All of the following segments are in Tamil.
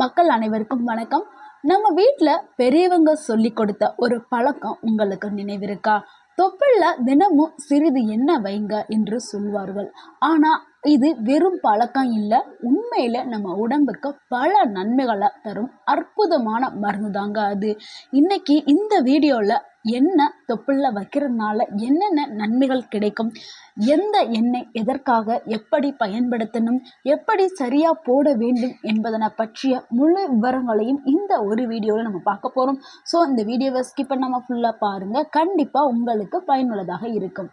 மக்கள் அனைவருக்கும் வணக்கம். நம்ம வீட்டில் பெரியவங்க சொல்லி கொடுத்த ஒரு பழக்கம் உங்களுக்கு நினைவிருக்கா? தொப்புள்ள தினமும் சிறிது என்ன வைங்க என்று சொல்வார்கள். ஆனால் இது வெறும் பழக்கம் இல்லை. உண்மையில் நம்ம உடம்புக்கு பல நன்மைகளை தரும் அற்புதமான மருந்து தாங்க அது. இன்னைக்கு இந்த வீடியோவில் எண்ணெய் தொப்புள்ள வைக்கிறதுனால என்னென்ன நன்மைகள் கிடைக்கும்? எந்த எண்ணெய் எதற்காக எப்படி பயன்படுத்தணும்? எப்படி சரியாக போட வேண்டும் என்பதனை பற்றிய முழு விவரங்களையும் இந்த ஒரு வீடியோவில் நம்ம பார்க்க போகிறோம் ஸோ இந்த வீடியோவை ஸ்கிப் பண்ணாமல் ஃபுல்லாக பாருங்கள் கண்டிப்பாக உங்களுக்கு பயனுள்ளதாக இருக்கும்.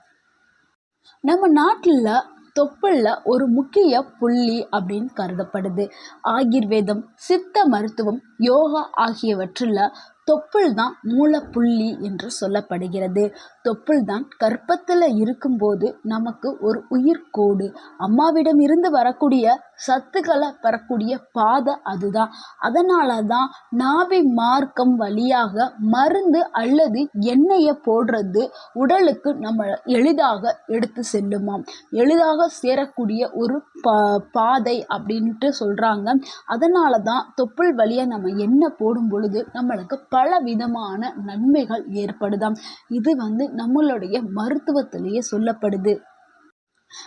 நம்ம நாட்டில் தொப்புள்ள ஒரு முக்கிய புள்ளி அப்படின்னு கருதப்படுது. ஆயுர்வேதம் சித்த மருத்துவம் யோகா ஆகியவற்றில் தொப்புள் தான் மூலப்புள்ளி என்று சொல்லப்படுகிறது. தொப்புள் தான் கற்பத்தில் இருக்கும்போது நமக்கு ஒரு உயிர்கோடு. அம்மாவிடம் இருந்து வரக்கூடிய சத்துக்களை பெறக்கூடிய பாதை அதுதான். அதனால தான் நாபி மார்க்கம் வழியாக மருந்து அல்லது எண்ணெயை போடுறது உடலுக்கு நம்ம எளிதாக எடுத்து செல்லுமாம். எளிதாக சேரக்கூடிய ஒரு பா பாதை அப்படின்ட்டு சொல்கிறாங்க அதனால தான் தொப்புள் வழியாக நம்ம எண்ணெய் போடும் பொழுது நம்மளுக்கு பல விதமான நன்மைகள் ஏற்படுதாம். இது வந்து நம்மளுடைய மருத்துவத்திலேயே சொல்லப்படுது.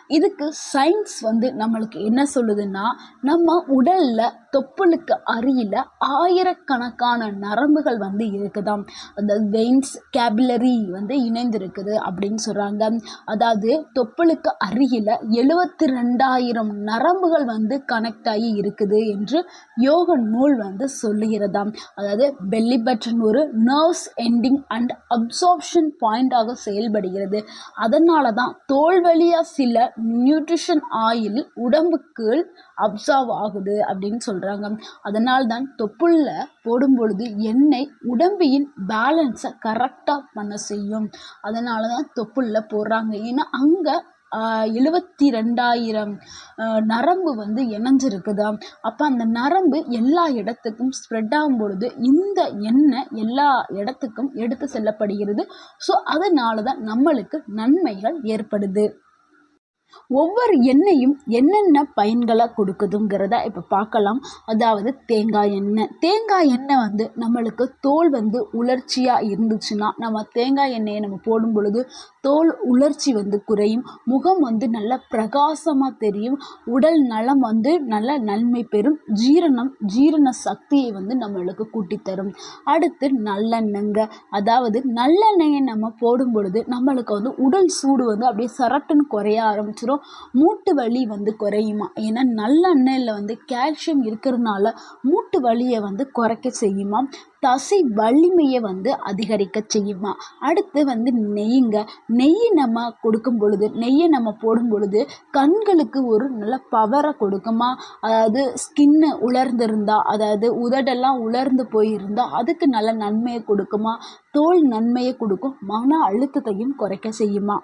இதுக்கு சயின்ஸ் வந்து நம்மளுக்கு என்ன சொல்லுதுன்னா நம்ம உடலில் தொப்புளுக்கு அருகில் ஆயிரக்கணக்கான நரம்புகள் வந்து இருக்குதாம். அந்த வெயின்ஸ் கேபிலரி வந்து இணைந்திருக்குது அப்படின்னு சொல்கிறாங்க அதாவது தொப்புளுக்கு அருகில் எழுபத்தி ரெண்டாயிரம் நரம்புகள் வந்து கனெக்ட் ஆகி இருக்குது என்று யோக நூல் வந்து சொல்லுகிறதாம். அதாவது பெல்லி பட்டன் ஒரு நர்வ்ஸ் எண்டிங் அண்ட் அப்சார்ப்ஷன் பாயிண்டாக செயல்படுகிறது. அதனால தான் தோல் வழியாக சில நியூட்ரிஷன் ஆயில் உடம்புக்கு அப்சர்வ் ஆகுது அப்படின்னு சொல்கிறாங்க அதனால் தான் தொப்புள்ள போடும் பொழுது எண்ணெய் உடம்பின் பேலன்ஸை கரெக்டாக பண்ண செய்யும். அதனால தான் தொப்புளில் போடுறாங்க. ஏன்னா அங்கே எழுபத்தி ரெண்டாயிரம் நரம்பு வந்து இணைஞ்சிருக்குதாம் அப்போ அந்த நரம்பு எல்லா இடத்துக்கும் ஸ்ப்ரெட் ஆகும் பொழுது இந்த எண்ணெய் எல்லா இடத்துக்கும் எடுத்து செல்லப்படுகிறது. ஸோ அதனால தான் நம்மளுக்கு நன்மைகள் ஏற்படுது. ஒவ்வொரு எண்ணெயும் என்னென்ன பயன்களை கொடுக்குதுங்கிறத இப்போ பார்க்கலாம். அதாவது தேங்காய் எண்ணெய். தேங்காய் எண்ணெய் வந்து நம்மளுக்கு தோல் வந்து உலர்ச்சியாக இருந்துச்சுன்னா நம்ம தேங்காய் எண்ணெயை நம்ம போடும் பொழுது தோல் உலர்ச்சி வந்து குறையும். முகம் வந்து நல்ல பிரகாசமாக தெரியும். உடல் நலம் வந்து நல்ல நன்மை பெறும். ஜீரணம் ஜீரண சக்தியை வந்து நம்மளுக்கு கூட்டித்தரும் அடுத்து நல்லெண்ணெய்ங்க. அதாவது நல்லெண்ணெயை நம்ம போடும் பொழுது நம்மளுக்கு வந்து உடல் சூடு வந்து அப்படியே சரட்டுன்னு குறைய ஆரம்பிச்சிடும் மூட்டு வலி வந்து குறையுமா? ஏன்னா நல்லெண்ணெயில் வந்து கால்சியம் இருக்கிறதுனால மூட்டு வலியை வந்து குறைக்க செய்யுமா? தசை வலிமையை வந்து அதிகரிக்க செய்யுமா? அடுத்து வந்து நெய்யுங்க நெய் நம்ம கொடுக்கும் பொழுது நெய்யை நம்ம போடும் பொழுது கண்களுக்கு ஒரு நல்ல பவரை கொடுக்குமா? அதாவது ஸ்கின்னு உலர்ந்திருந்தா அதாவது உதடெல்லாம் உலர்ந்து போயிருந்தா அதுக்கு நல்ல நன்மையை கொடுக்குமா? தோல் நன்மையை கொடுக்கும். மன அழுத்தத்தையும் குறைக்க செய்யுமா?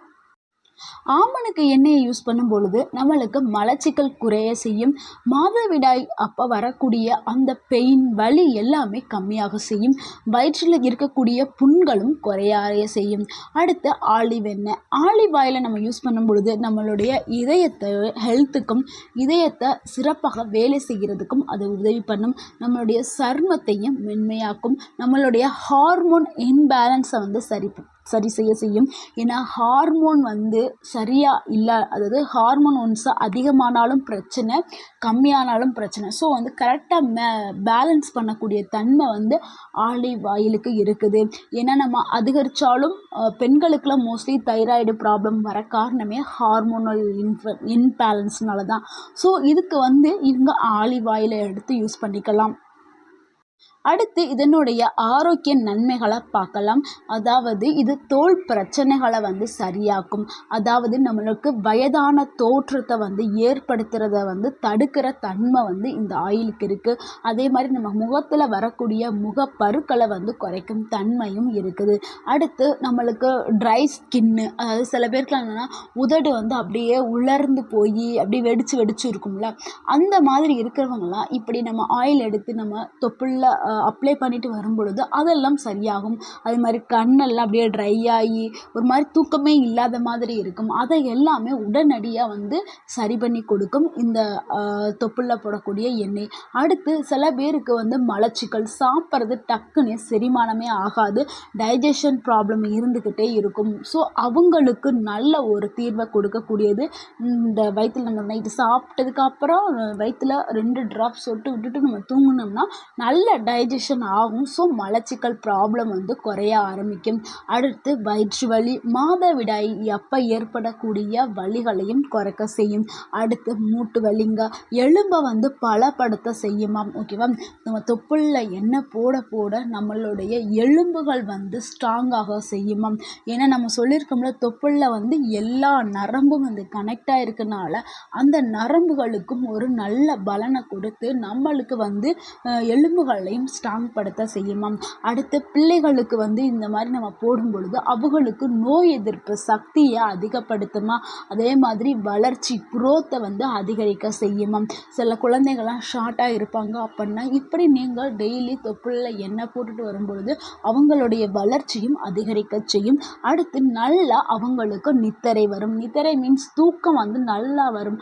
ஆமணக்கு எண்ணெயை யூஸ் பண்ணும் பொழுது நம்மளுக்கு மலச்சிக்கல் குறைய செய்யும். மாதவிடாய் அப்போ வரக்கூடிய அந்த பெயின் வலி எல்லாமே கம்மியாக செய்யும். வயிற்றில் இருக்கக்கூடிய புண்களும் குறைய செய்யும். அடுத்து ஆலிவ் எண்ணெய். ஆலிவ் ஆயிலை நம்ம யூஸ் பண்ணும் பொழுது நம்மளுடைய இதயத்தை ஹெல்த்துக்கும் இதயத்தை சிறப்பாக வேலை செய்கிறதுக்கும் அது உதவி பண்ணும். நம்மளுடைய சர்மத்தையும் மென்மையாக்கும். நம்மளுடைய ஹார்மோன் இன்பேலன்ஸை வந்து சரி சரி செய்ய செய்யும். ஏன்னா ஹார்மோன் வந்து சரியாக இல்லை அதாவது ஹார்மோன் ஒன்ஸ் அதிகமானாலும் பிரச்சனை கம்மியானாலும் பிரச்சனை. ஸோ வந்து கரெக்டாக மே பேலன்ஸ் பண்ணக்கூடிய தன்மை வந்து ஆலிவ் ஆயிலுக்கு இருக்குது. ஏன்னா நம்ம அதிகரித்தாலும் பெண்களுக்கெல்லாம் மோஸ்ட்லி தைராய்டு ப்ராப்ளம் வர காரணமே ஹார்மோனல் இன்ஃப இன்பேலன்ஸ்னால தான் ஸோ இதுக்கு வந்து இவங்க ஆலிவ் ஆயிலை எடுத்து யூஸ் பண்ணிக்கலாம். அடுத்து இதனுடைய ஆரோக்கிய நன்மைகளை பார்க்கலாம். அதாவது இது தோல் பிரச்சனைகளை வந்து சரியாக்கும். அதாவது நம்மளுக்கு வயதான தோற்றத்தை வந்து ஏற்படுத்துகிறத வந்து தடுக்கிற தன்மை வந்து இந்த ஆயிலுக்கு இருக்குது அதே மாதிரி நம்ம முகத்தில் வரக்கூடிய முகப்பருக்களை வந்து குறைக்கும் தன்மையும் இருக்குது. அடுத்து நம்மளுக்கு ட்ரை ஸ்கின்னு அதாவது சில பேருக்குலாம் என்னென்னா உதடு வந்து அப்படியே உலர்ந்து போய் அப்படியே வெடிச்சு வெடிச்சு இருக்கும்ல. அந்த மாதிரி இருக்கிறவங்களாம் இப்படி நம்ம ஆயில் எடுத்து நம்ம தொப்புள்ள அப்ளை பண்ணிட்டு வரும் பொழுது அதெல்லாம் சரியாகும். அதே மாதிரி கண்ணெல்லாம் அப்படியே ட்ரை ஆகி ஒரு மாதிரி தூக்கமே இல்லாத மாதிரி இருக்கும். அதை எல்லாமே உடனடியாக வந்து சரி பண்ணி கொடுக்கும் இந்த தொப்புளில் போடக்கூடிய எண்ணெய். அடுத்து சில பேருக்கு வந்து மலச்சிக்கல் சாப்பிட்றது டக்குன்னு செரிமானமே ஆகாது. டைஜஷன் ப்ராப்ளம் இருந்துக்கிட்டே இருக்கும். ஸோ அவங்களுக்கு நல்ல ஒரு தீர்வை கொடுக்கக்கூடியது. இந்த வயிற்றில் நம்ம நைட்டு சாப்பிட்டதுக்கு அப்புறம் வயிற்றில் ரெண்டு ட்ராப்ஸ் சொட்டு விட்டுட்டு நம்ம தூங்கினோம்னா நல்ல டைஜஷன் ஆகும். ஸோ மலச்சிக்கல் ப்ராப்ளம் வந்து குறைய ஆரம்பிக்கும். அடுத்து வயிற்று வலி மாதவிடாய் எப்போ ஏற்படக்கூடிய வலிகளையும் குறைக்க செய்யும். அடுத்து மூட்டு வலிங்க எலும்பை வந்து பலப்படுத்த செய்யுமாம் ஓகேவா நம்ம தொப்புளில் எண்ணெய் போட போட நம்மளுடைய எலும்புகள் வந்து ஸ்ட்ராங்காக செய்யுமாம் ஏன்னா நம்ம சொல்லியிருக்கோம்ல தொப்புளில் வந்து எல்லா நரம்பும் வந்து கனெக்ட் ஆகிருக்கனால அந்த நரம்புகளுக்கும் ஒரு நல்ல பலனை கொடுத்து நம்மளுக்கு வந்து எலும்புகள் எலும்புகளையும் ஸ்ட்ராங் படுத்த செய்யுமாம் அடுத்து பிள்ளைகளுக்கு வந்து இந்த மாதிரி நம்ம போடும் பொழுது அவங்களுக்கு நோய் எதிர்ப்பு சக்தியை அதிகப்படுத்துமா அதே மாதிரி வளர்ச்சி குரோத்தை வந்து அதிகரிக்க செய்யுமா சில குழந்தைகள்லாம் ஷார்ட்டாக இருப்பாங்க அப்படின்னா இப்படி நீங்கள் டெய்லி தொப்புளில் எண்ணெய் போட்டுட்டு வரும்பொழுது அவங்களுடைய வளர்ச்சியும் அதிகரிக்க செய்யும். அடுத்து நல்லா அவங்களுக்கு நித்தரை வரும். நித்தரை மீன்ஸ் தூக்கம் வந்து நல்லா வரும்.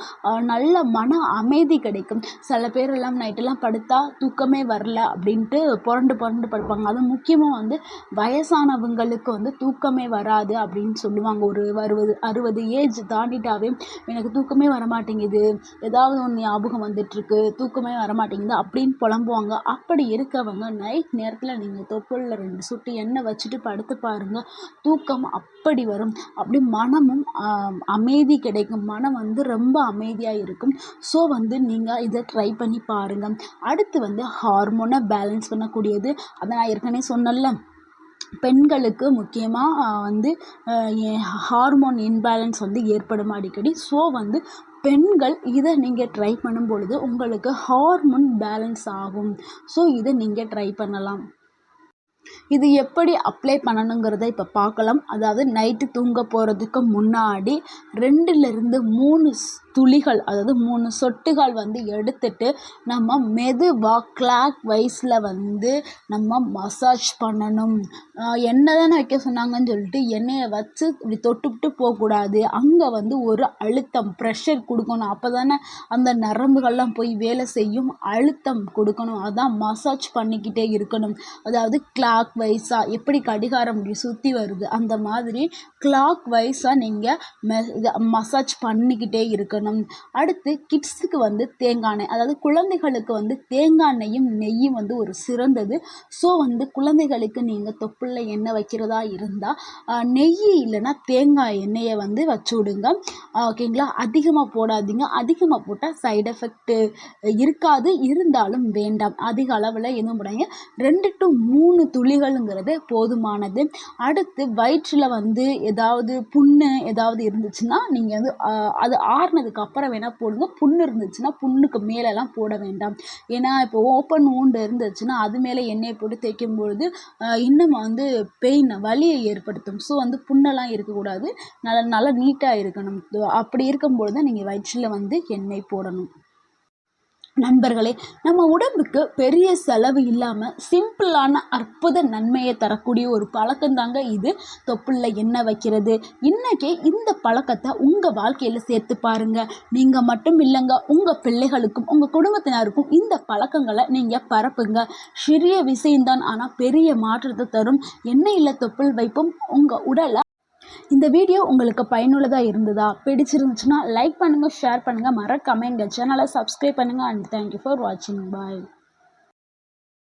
நல்ல மன அமைதி கிடைக்கும். சில பேர் எல்லாம் நைட்டெல்லாம் படுத்தா தூக்கமே வரல அப்படின்ட்டு புரண்டு புரண்டு படுப்பாங்க. அதுவும் முக்கியமாக வந்து வயசானவங்களுக்கு வந்து தூக்கமே வராது அப்படின்னு சொல்லுவாங்க. ஒரு அறுபது அறுபது ஏஜ் தாண்டிட்டாவே எனக்கு தூக்கமே வரமாட்டேங்குது. ஏதாவது ஒன்று ஞாபகம் வந்துட்டுருக்கு தூக்கமே வரமாட்டேங்குது அப்படின்னு புலம்புவாங்க. அப்படி இருக்கவங்க நைட் நேரத்தில் நீங்கள் தொப்புளில் ரெண்டு சுட்டு எண்ணெய் வச்சுட்டு படுத்து பாருங்கள் தூக்கம் அப்படி வரும். அப்படி மனமும் அமைதி கிடைக்கும். மனம் வந்து ரொம்ப அமைதியாக இருக்கும். ஸோ வந்து நீங்கள் இதை ட்ரை பண்ணி பாருங்கள் அடுத்து வந்து ஹார்மோனை பேலன்ஸ் பண்ணக்கூடியது. அதை நான் ஏற்கனவே சொன்னேன்ல. பெண்களுக்கு முக்கியமாக வந்து ஹார்மோன் இன்பேலன்ஸ் வந்து ஏற்படும் அடிக்கடி. ஸோ வந்து பெண்கள் இதை நீங்கள் ட்ரை பண்ணும் பொழுது உங்களுக்கு ஹார்மோன் பேலன்ஸ் ஆகும். ஸோ இதை நீங்கள் ட்ரை பண்ணலாம். இது எப்படி அப்ளை பண்ணணுங்கிறத இப்போ பார்க்கலாம். அதாவது நைட்டு தூங்க போகிறதுக்கு முன்னாடி ரெண்டுலேருந்து மூணு துளிகள் அதாவது மூணு சொட்டுகள் வந்து எடுத்துட்டு நம்ம மெதுவாக கிளாக் வைஸில் வந்து நம்ம மசாஜ் பண்ணணும். எண்ணெய் தானே வைக்க சொன்னாங்கன்னு சொல்லிட்டு எண்ணெயை வச்சு இப்படி தொட்டுவிட்டு போகக்கூடாது. அங்கே வந்து ஒரு அழுத்தம் ப்ரெஷர் கொடுக்கணும். அப்போ தானே அந்த நரம்புகள்லாம் போய் வேலை செய்யும். அழுத்தம் கொடுக்கணும். அதான் மசாஜ் பண்ணிக்கிட்டே இருக்கணும். அதாவது கிளாக் வைஸாக எப்படி கடிகாரம் இப்படி சுற்றி வருது அந்த மாதிரி கிளாக் வைஸாக நீங்கள் மெ மசாஜ் பண்ணிக்கிட்டே இருக்கணும். அடுத்து கிட்ஸுக்கு வந்து தேங்காய் எண்ணெய் அதாவது குழந்தைகளுக்கு வந்து தேங்காய் எண்ணெயும் நெய்யும் வந்து ஒரு சிறந்தது. ஸோ வந்து குழந்தைகளுக்கு நீங்கள் தொப்புளில் எண்ணெய் வைக்கிறதா இருந்தால் நெய் இல்லைன்னா தேங்காய் எண்ணெயை வந்து வச்சு விடுங்க. ஓகேங்களா அதிகமாக போடாதீங்க. அதிகமாக போட்டால் சைடு எஃபெக்ட்டு இருக்காது. இருந்தாலும் வேண்டாம். அதிக அளவில் எதுவும் போடாங்க ரெண்டு டு மூணு துளிகள்ங்கிறது போதுமானது. அடுத்து வயிற்றில் வந்து ஏதாவது புண்ணு ஏதாவது இருந்துச்சுன்னா நீங்கள் வந்து அது ஆறுனதுக்கு அப்புறம் வேணால் போடுங்க. புண்ணு இருந்துச்சுன்னா புண்ணுக்கு மேலெலாம் போட வேண்டாம். ஏன்னா இப்போ ஓப்பன் ஊண்டு இருந்துச்சுன்னா அது மேலே எண்ணெயை போட்டு தேய்க்கும் பொழுது இன்னும் வந்து பெயின் வலியை ஏற்படுத்தும். ஸோ வந்து புண்ணெல்லாம் இருக்கக்கூடாது. நல்லா நல்லா நீட்டாக இருக்கணும். அப்படி இருக்கும்பொழுது தான் நீங்கள் வயிற்றில் வந்து எண்ணெய் போடணும். நண்பர்களே நம்ம உடம்புக்கு பெரிய செலவு இல்லாமல் சிம்பிளான அற்புத நன்மையை தரக்கூடிய ஒரு பழக்கம் தாங்க இது. தொப்புளில் எண்ணெய் வைக்கிறது. இன்றைக்கே இந்த பழக்கத்தை உங்கள் வாழ்க்கையில் சேர்த்து பாருங்கள் நீங்கள் மட்டும் இல்லைங்க உங்கள் பிள்ளைகளுக்கும் உங்கள் குடும்பத்தினருக்கும் இந்த பழக்கங்களை நீங்கள் பரப்புங்க. சிறிய விஷயம்தான் ஆனால் பெரிய மாற்றத்தை தரும். எண்ணெயில் தொப்புள் வைப்பும். உங்கள் உடலை இந்த வீடியோ உங்களுக்கு பயனுள்ளதாக இருந்ததா பிடிச்சிருந்துச்சுன்னா லைக் பண்ணுங்கள் ஷேர் பண்ணுங்கள் மறக்காமல் எங்கள் சேனலை சப்ஸ்கிரைப் பண்ணுங்கள் அண்ட் தேங்க்யூ ஃபார் வாட்சிங் பாய்